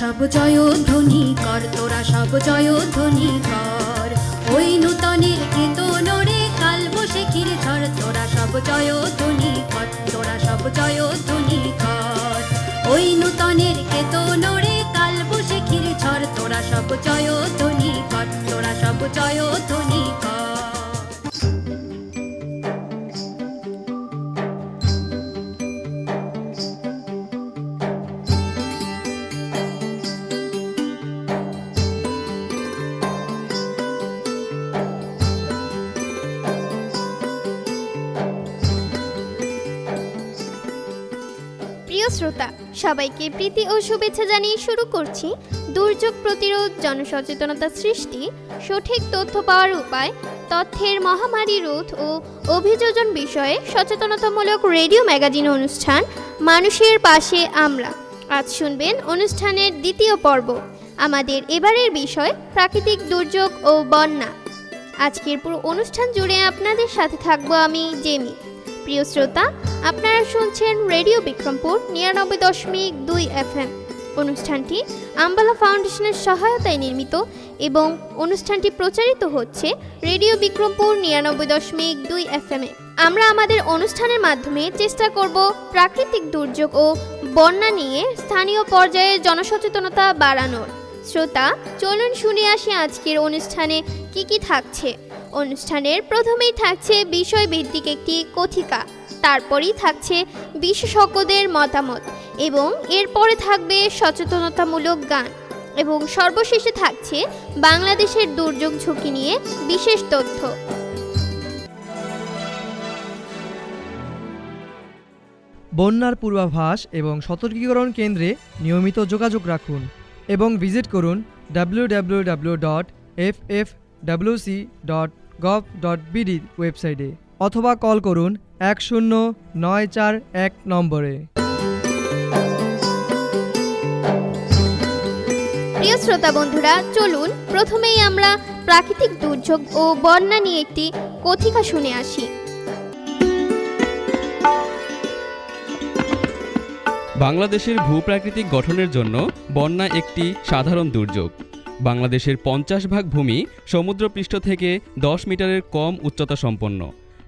সব জয়ধ্বনি কর, তোরা সব জয়ধ্বনি কর। ওই নূতনের কেতনরে কাল বসে ক্ষীর ঝড় তোরা সব জয়ধ্বনি কর, তোরা সব জয়ধ্বনি কর। ওই নূতনের কেতনরে কাল বসে ক্ষীর ঝড় তোরা সব জয়ধ্বনি কর, তোরা সব জয়ধ্বনি কর। শ্রোতা, সবাইকে প্রীতি ও শুভেচ্ছা জানিয়ে শুরু করছি দুর্যোগ প্রতিরোধ, জনসচেতনতা সৃষ্টি, সঠিক তথ্য পাওয়ার উপায়, তথ্যের মহামারী রোধ ও অভিযোজন বিষয়ে সচেতনতামূলক রেডিও ম্যাগাজিন অনুষ্ঠান মানুষের পাশে আমরা। আজ শুনবেন অনুষ্ঠানের দ্বিতীয় পর্ব, আমাদের এবারের বিষয় প্রাকৃতিক দুর্যোগ ও বন্যা। আজকের পুরো অনুষ্ঠান জুড়ে আপনাদের সাথে থাকব আমি, জেমি। প্রিয় শ্রোতা, আপনারা শুনছেন রেডিও বিক্রমপুর, নিরানব্বই দশমিক দুই এফএম। অনুষ্ঠানটি আম্বালা ফাউন্ডেশনের সহায়তায় নির্মিত এবং অনুষ্ঠানটি প্রচারিত হচ্ছে রেডিও বিক্রমপুর, নিরানব্বই দশমিক দুই এফএমে আমরা আমাদের অনুষ্ঠানের মাধ্যমে চেষ্টা করব প্রাকৃতিক দুর্যোগ ও বন্যা নিয়ে স্থানীয় পর্যায়ে জনসচেতনতা বাড়ানোর। শ্রোতা, চলুন শুনে আসি আজকের অনুষ্ঠানে কি কি থাকছে। অনুষ্ঠানের প্রথমেই থাকছে বিষয়ভিত্তিক একটি কথিকা, তারপরেই থাকছে বিশেষজ্ঞদের মতামত এবং এরপরে থাকবে সচেতনতামূলক গান এবং সর্বশেষে থাকছে বাংলাদেশের দুর্যোগ ঝুঁকি নিয়ে বিশেষ তথ্য। বন্যার পূর্বাভাস এবং সতর্কীকরণ কেন্দ্রে নিয়মিত যোগাযোগ রাখুন এবং ভিজিট করুন W dot F F dot gov dot BD ওয়েবসাইটে অথবা কল করুন এক শূন্য নয় চার এক নম্বরে। প্রিয় শ্রোতা বন্ধুরা চলুন প্রথমেই আমরা প্রাকৃতিক দুর্যোগ ও বন্যা নিয়ে একটি কথিকা শুনে আসি। বাংলাদেশের ভূপ্রাকৃতিক গঠনের জন্য বন্যা একটি সাধারণ দুর্যোগ। বাংলাদেশের পঞ্চাশ ভাগ ভূমি সমুদ্রপৃষ্ঠ থেকে দশ মিটারের কম উচ্চতা সম্পন্ন।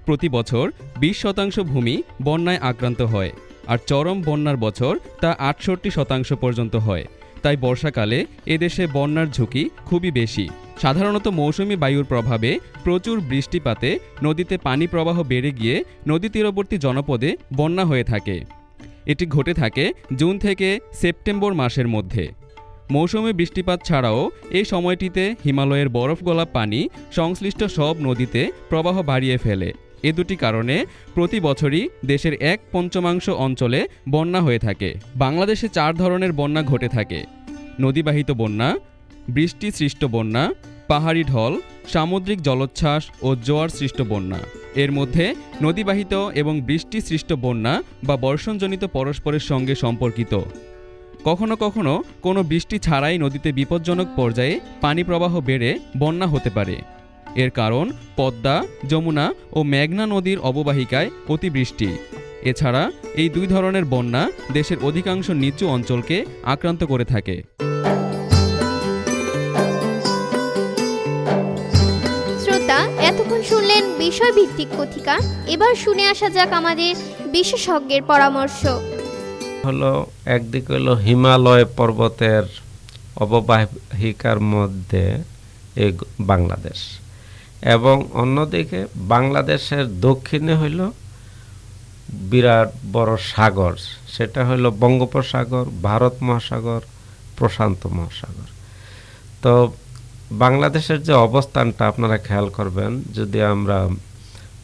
প্রতি বছর বিশ শতাংশ ভূমি বন্যায় আক্রান্ত হয়, আর চরম বন্যার বছর তা আটষট্টি শতাংশ পর্যন্ত হয়। তাই বর্ষাকালে এদেশে বন্যার ঝুঁকি খুবই বেশি। সাধারণত মৌসুমি বায়ুর প্রভাবে প্রচুর বৃষ্টিপাতে নদীতে পানি প্রবাহ বেড়ে গিয়ে নদী তীরবর্তী জনপদে বন্যা হয়ে থাকে। এটি ঘটে থাকে জুন থেকে সেপ্টেম্বর মাসের মধ্যে। মৌসুমী বৃষ্টিপাত ছাড়াও এই সময়টিতে হিমালয়ের বরফ গলা পানি সংশ্লিষ্ট সব নদীতে প্রবাহ বাড়িয়ে ফেলে। এ দুটি কারণে প্রতি বছরই দেশের এক পঞ্চমাংশ অঞ্চলে বন্যা হয়ে থাকে। বাংলাদেশে চার ধরনের বন্যা ঘটে থাকে। নদীবাহিত বন্যা, বৃষ্টি সৃষ্ট বন্যা, পাহাড়ি ঢল, সামুদ্রিক জলোচ্ছ্বাস ও জোয়ার সৃষ্ট বন্যা। এর মধ্যে নদীবাহিত এবং বৃষ্টি সৃষ্ট বন্যা বা বর্ষণজনিত পরস্পরের সঙ্গে সম্পর্কিত। কখনো কখনো কোনো বৃষ্টি ছাড়াই নদীতে বিপজ্জনক পর্যায়ে পানি প্রবাহ বেড়ে বন্যা হতে পারে। এর কারণ পদ্মা, যমুনা ও মেঘনা নদীর অববাহিকায় অতিবৃষ্টি। এছাড়া এই দুই ধরনের বন্যা দেশের অধিকাংশ নিচু অঞ্চলকে আক্রান্ত করে থাকে। শ্রোতা, এতক্ষণ শুনলেন বিষয়ভিত্তিক কথিকা। এবার শুনে আসা যাক আমাদের বিশেষজ্ঞের পরামর্শ। হলো, একদিকে হলো হিমালয় পর্বতের অববাহিকার মধ্যে এই বাংলাদেশ। এবং অন্যদিকে বাংলাদেশের দক্ষিণে হইল বিরাট বড় সাগর, সেটা হলো বঙ্গোপসাগর, ভারত মহাসাগর, প্রশান্ত মহাসাগর। তো বাংলাদেশের যে অবস্থানটা আপনারা খেয়াল করবেন, যদি আমরা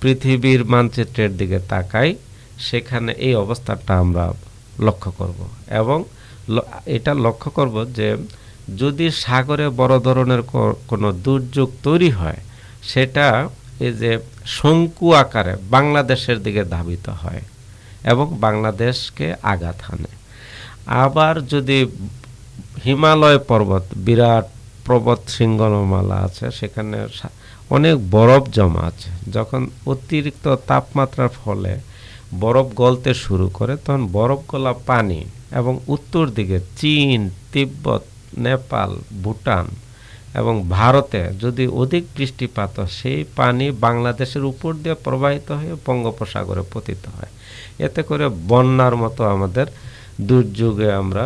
পৃথিবীর মানচিত্রের দিকে তাকাই, সেখানে এই অবস্থাটা আমরা লক্ষ্য করব। এবং এটা লক্ষ্য করব যে যদি সাগরে বড় ধরনের কোনো দুর্যোগ তৈরি হয়, সেটা এই যে শঙ্কু আকারে বাংলাদেশের দিকে ধাবিত হয় এবং বাংলাদেশকে আঘাত হানে। আবার যদি হিমালয় পর্বত, বিরাট পর্বত শৃঙ্গলমালা আছে, সেখানে অনেক বরফ জমা আছে, যখন অতিরিক্ত তাপমাত্রার ফলে বরফ গলতে শুরু করে তখন বরফ গলা পানি এবং উত্তর দিকে চীন, তিব্বত, নেপাল, ভুটান এবং ভারতে যদি অধিক বৃষ্টিপাত সেই পানি বাংলাদেশের উপর দিয়ে প্রবাহিত হয়ে বঙ্গোপসাগরে পতিত হয়। এতে করে বন্যার মতো আমাদের দুর্যোগে আমরা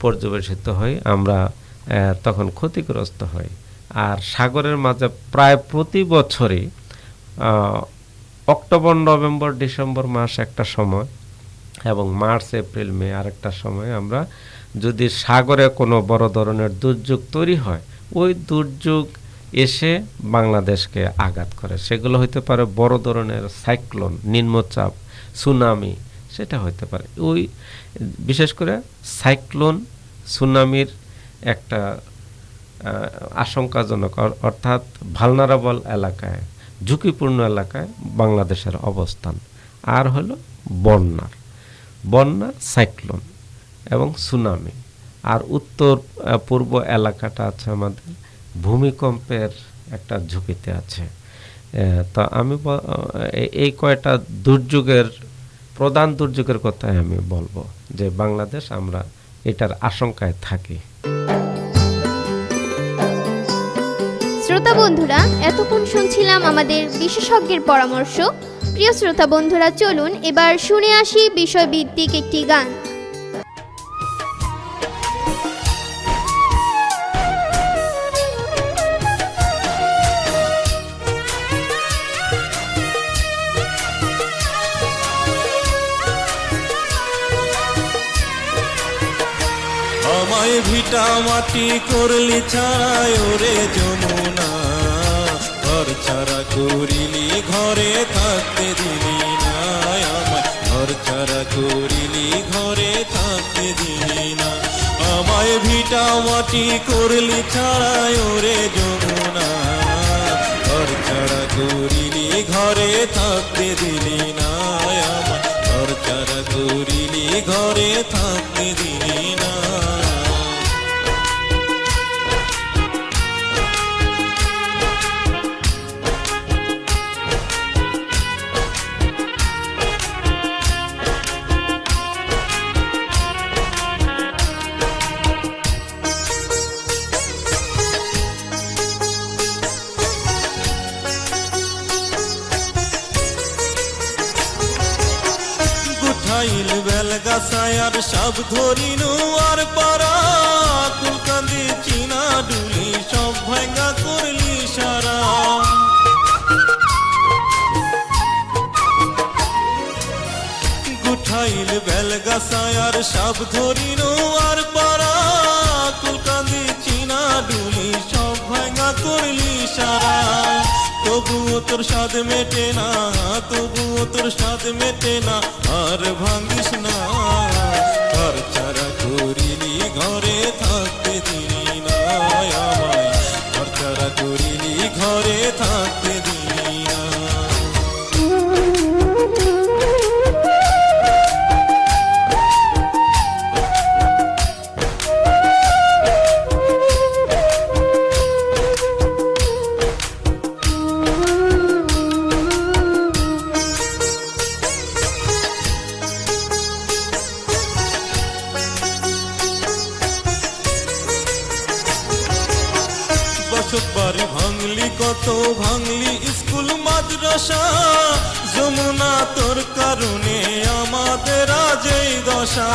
পর্যবেসিত হই, আমরা তখন ক্ষতিগ্রস্ত হই। আর সাগরের মাঝে প্রায় প্রতি বছরই অক্টোবর, নভেম্বর, ডিসেম্বর মাস একটা সময় এবং মার্চ, এপ্রিল, মে আরেকটা সময় আমরা যদি সাগরে কোনো বড় ধরনের দুর্যোগ তৈরি হয়, ওই দুর্যোগ এসে বাংলাদেশকে আঘাত করে। সেগুলো হতে পারে বড় ধরনের সাইক্লোন, নিম্নচাপ, সুনামি, সেটা হইতে পারে। ওই বিশেষ করে সাইক্লোন, সুনামির একটা আশঙ্কাজনক অর- অর্থাৎ ভালনারাবল এলাকায় ঝুঁকিপূর্ণ এলাকায় বাংলাদেশের অবস্থান। আর হলো বন্যার। বন্যা সাইক্লোন এবং সুনামি। আর উত্তর পূর্ব এলাকাটা আছে আমাদের ভূমিকম্পের একটা ঝুঁকিতে আছে। তো আমি এই কয়টা দুর্যোগের, প্রধান দুর্যোগের কথাই আমি বলব যে বাংলাদেশ আমরা এটার আশঙ্কায় থাকি। শ্রোতা বন্ধুরা, এতক্ষণ শুনছিলাম আমাদের বিশেষজ্ঞের পরামর্শ। প্রিয় শ্রোতা বন্ধুরা, চলুন এবার শুনে আসি বিষয়ভিত্তিক একটি গান। আমায় ভিটা মাটি করলি ছাড়ায় ওরে যমুনা। ঘর ছাড়া করিলি, ঘরে থাকতে দিলি না আমায়। ঘর ছাড়া করিলি, ঘরে থাকতে দিলি না। আমায় ভিটা মাটি করলি ছাড়ায় ওরে যমুনা। ঘর ছাড়া করিলি, ঘরে থাকতে দিলি না আমায়। ঘর ছাড়া করিলি, ঘরে থাকতে সব ধরিনু আর পারা কুলকান্দি চিনা ডুলি, সব ভাঙ্গা করলি সারা। গুঠাইল বেলগাছায় আর সব ধরিনু আর পারা কুলকান্দি চিনা ডুলি, সব ভাঙ্গা করলি সারা। তবুও তোর স্বাদ মেটে না, তবুও তোর স্বাদ মেটে না, আর ভাঙ্গিস বসত বাড়ি ভাঙলি, কত ভাঙলি স্কুল, মাদ্রাসা। যমুনা তোর কারণে আমাদের আজ এই দশা।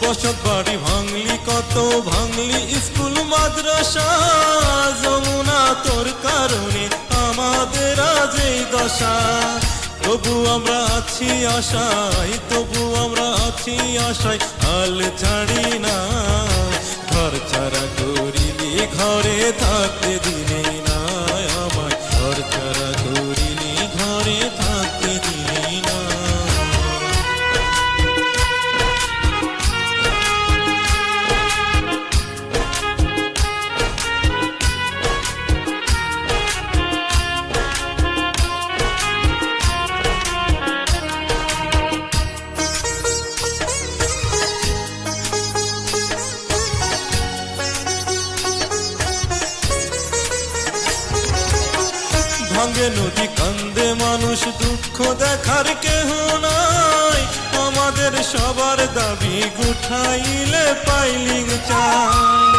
বসত বাড়ি ভাঙলি, কত ভাঙলি স্কুল, মাদ্রাসা। যমুনা তোর কারণে আমাদের আজ এই দশা। তবু আমরা আছি আশায়, তবু আছি আশায় ছাড়ি না ঘর ছাড়া করিলি ঘরে থাকতে নদী কান্দে মানুষ দুঃখ দেখার কেহ নাই। আমাদের সবার দাবি গুঠাইলে পাইলিং চাই।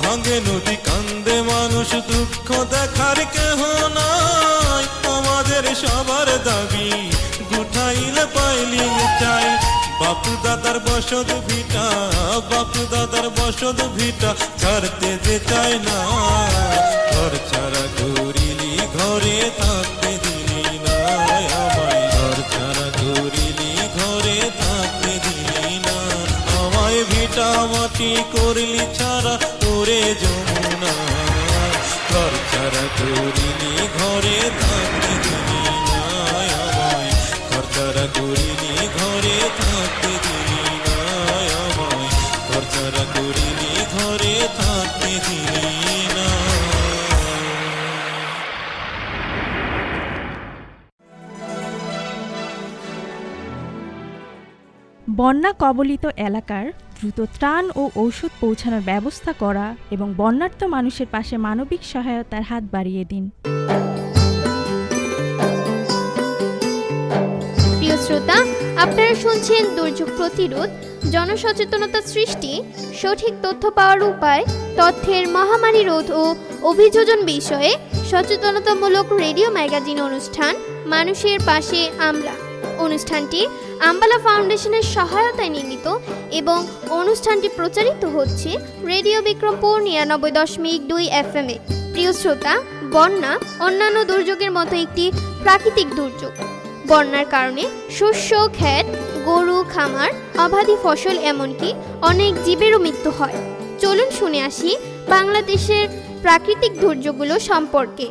ভাঙে নদী কান্দে মানুষ দুঃখ দেখার কেহ বাপু দাদার বসত ভিটা, বাপু দাদার বসত ভিটা ছাড়তে যে চায় না। ঘর ছাড়া ঘুরিলি, ঘরে থাকতে দিলি না আমায়। ঘর ছাড়া ঘুরিলি, ঘরে থাকতে দিলি না। আমায় ভিটা মাটি করলি ছাড়া তোরে যমুনা ঘর ছাড়া করিনি ঘরে থাকতে বন্যা কবলিত এলাকার দ্রুত ত্রাণ ও ঔষধ পৌঁছানোর ব্যবস্থা করা এবং বন্যার্ত মানুষের পাশে মানবিক সহায়তার হাত বাড়িয়ে দিন। প্রিয় শ্রোতা, আপনারা শুনছেন দুর্যোগ প্রতিরোধ, জনসচেতনতা সৃষ্টি, সঠিক তথ্য পাওয়ার উপায়, তথ্যের মহামারী রোধ ও অভিযোজন বিষয়ে সচেতনতামূলক রেডিও ম্যাগাজিন অনুষ্ঠান, মানুষের পাশে আমরা। অনুষ্ঠানটি আম্বালা ফাউন্ডেশনের সহায়তায় নির্মিত এবং অনুষ্ঠানটি প্রচারিত হচ্ছে রেডিও বিক্রমপুর নিরানব্বই দশমিক দুই এফ এম এ। প্রিয় শ্রোতা, বন্যা অন্যান্য দুর্যোগের মতো একটি প্রাকৃতিক দুর্যোগ। বন্যার কারণে শস্য, ক্ষেত, গরু, খামার, অবাধি ফসল এমনকি অনেক জীবেরও মৃত্যু হয়। চলুন শুনে আসি বাংলাদেশের প্রাকৃতিক দুর্যোগগুলো সম্পর্কে।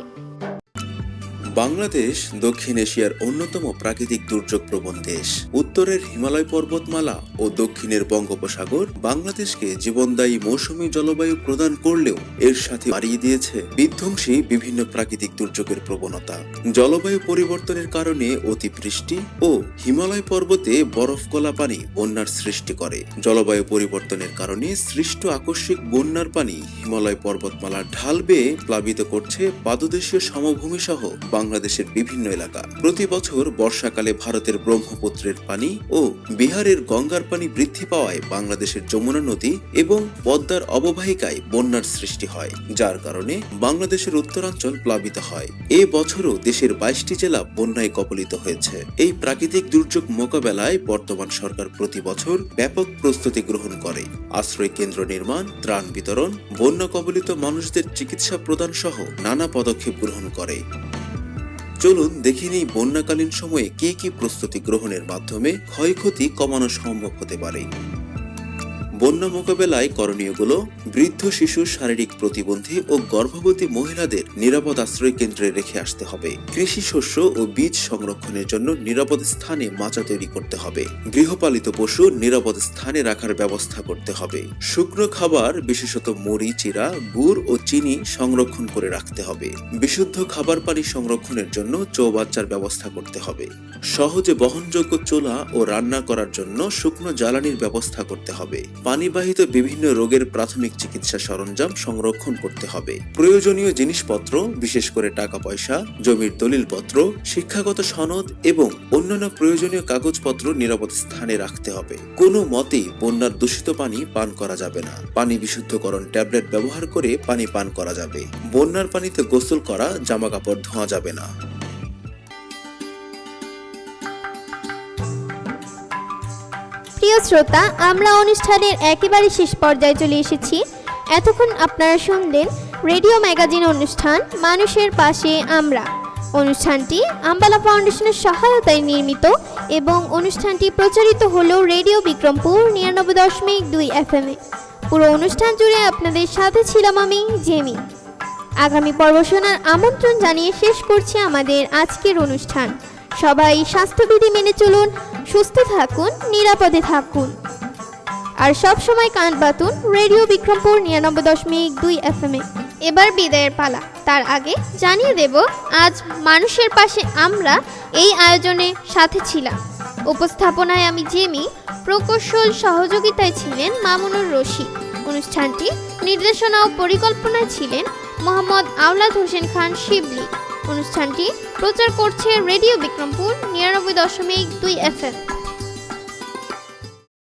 বাংলাদেশ দক্ষিণ এশিয়ার অন্যতম প্রাকৃতিক দুর্যোগ প্রবণ দেশ। উত্তরের হিমালয় পর্বতমালা ও দক্ষিণের বঙ্গোপসাগর বাংলাদেশকে জীবনদায়ী মৌসুমী জলবায়ু প্রদান করলেও এর সাথে বাড়িয়ে দিয়েছে বিধ্বংসী বিভিন্ন প্রাকৃতিক দুর্যোগের প্রবণতা। জলবায়ু পরিবর্তনের কারণে অতিবৃষ্টি ও হিমালয় পর্বতে বরফ গলা পানি বন্যার সৃষ্টি করে। জলবায়ু পরিবর্তনের কারণে সৃষ্ট আকস্মিক বন্যার পানি হিমালয় পর্বতমালা ঢাল বেয়ে প্লাবিত করছে পাদদেশীয় সমভূমি সহ বাংলাদেশের বিভিন্ন এলাকা। প্রতি বছর বর্ষাকালে ভারতের ব্রহ্মপুত্রের পানি ও বিহারের গঙ্গার পানি বৃদ্ধি পাওয়ায় বাংলাদেশের যমুনা নদী এবং পদ্মার অববাহিকায় বন্যার সৃষ্টি হয়, যার কারণে বাংলাদেশের উত্তরাঞ্চল প্লাবিত হয়। এ বছরও দেশের বাইশটি জেলা বন্যায় কবলিত হয়েছে। এই প্রাকৃতিক দুর্যোগ মোকাবেলায় বর্তমান সরকার প্রতি বছর ব্যাপক প্রস্তুতি গ্রহণ করে। আশ্রয় কেন্দ্র নির্মাণ, ত্রাণ বিতরণ, বন্যা কবলিত মানুষদের চিকিৎসা প্রদান সহ নানা পদক্ষেপ গ্রহণ করে। চলুন দেখে নিই বন্যাকালীন সময়ে কি কি প্রস্তুতি গ্রহণের মাধ্যমে ক্ষয়ক্ষতি কমানো সম্ভব হতে পারে। বন্যা মোকাবেলায় করণীয়গুলো বৃদ্ধ শিশু শারীরিক প্রতিবন্ধী ও গর্ভবতী মহিলাদের নিরাপদ আশ্রয় কেন্দ্রে রেখে আসতে হবে। কৃষি শস্য ও বীজ সংরক্ষণের জন্য নিরাপদ স্থানে মাচা তৈরি করতে হবে। গৃহপালিত পশু নিরাপদ স্থানে রাখার ব্যবস্থা করতে হবে। শুকনো খাবার, বিশেষত মুড়ি, চিরা, গুড় ও চিনি সংরক্ষণ করে রাখতে হবে। বিশুদ্ধ খাবার পানি সংরক্ষণের জন্য চৌবাচ্চার ব্যবস্থা করতে হবে। সহজে বহনযোগ্য চোলা ও রান্না করার জন্য শুকনো জ্বালানির ব্যবস্থা করতে হবে। পানিবাহিত বিভিন্ন রোগের প্রাথমিক চিকিৎসা সরঞ্জাম সংরক্ষণ করতে হবে। প্রয়োজনীয় জিনিসপত্র, বিশেষ করে টাকা পয়সা জমির দলিলপত্র, শিক্ষাগত সনদ এবং অন্যান্য প্রয়োজনীয় কাগজপত্র নিরাপদ স্থানে রাখতে হবে। কোনো মতেই বন্যার দূষিত পানি পান করা যাবে না। পানি বিশুদ্ধকরণ ট্যাবলেট ব্যবহার করে পানি পান করা যাবে। বন্যার পানিতে গোসল করা জামা কাপড় ধোয়া যাবে না। প্রিয় শ্রোতা, আমরা অনুষ্ঠানের একেবারে শেষ পর্যায়ে চলে এসেছি। এতক্ষণ আপনারা শুনলেন রেডিও ম্যাগাজিন অনুষ্ঠান, মানুষের পাশে আমরা। অনুষ্ঠানটি আম্বালা ফাউন্ডেশনের সহায়তায় নির্মিত এবং অনুষ্ঠানটি প্রচারিত হল রেডিও বিক্রমপুর নিরানব্বই দশমিক দুই এফ এ। পুরো অনুষ্ঠান জুড়ে আপনাদের সাথে ছিলাম আমি, জেমি। আগামী পর্ব শোনার আমন্ত্রণ জানিয়ে শেষ করছি আমাদের আজকের অনুষ্ঠান। সবাই স্বাস্থ্যবিধি মেনে চলুন, সুস্থ থাকুন, নিরাপদে থাকুন। আর সব সময় কান বাতুন রেডিও বিক্রমপুর নিরানব্বই দশমিক দুই এফ এম এবার বিদায়ের পালা। তার আগে জানিয়ে দেব, আজ মানুষের পাশে আমরা এই আয়োজনে সাথে ছিলাম। উপস্থাপনায় আমি জেমি, প্রকৌশল সহযোগিতায় ছিলেন মামুনুর রশিদ। অনুষ্ঠানটি নির্দেশনা ও পরিকল্পনায় ছিলেন মোহাম্মদ আওলাদ হোসেন খান শিবলি। অনুষ্ঠানটি প্রচার করছে রেডিও বিক্রমপুর নিরানব্বই দশমিক দুই এফএম।